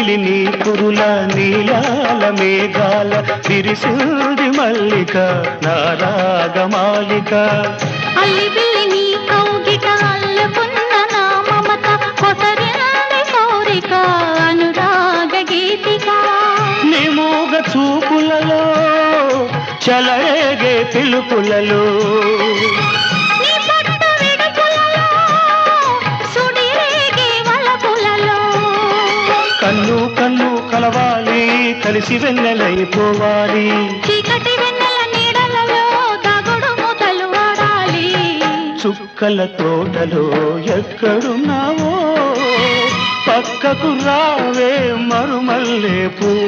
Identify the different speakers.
Speaker 1: అల్లి నీ పురుల నీలాల మేఘాల విరిసింది మల్లిక నారాగమాలిక
Speaker 2: అల్లి బిల్లి నీ కౌగిట అల్లుకున్న నా మమత కొసరింది కోరిక అనురాగ గీతిక.
Speaker 1: నీ మూగ చూపులలో చలరేగే పిలుపులలో కలిసి వెన్నెలైపోవాలి.
Speaker 2: చీకటి వెన్నెల నీడలలో
Speaker 1: చుక్కల తోటలో ఎక్కడున్నావో? పక్కకు రావే మరుమల్లే పువ్వా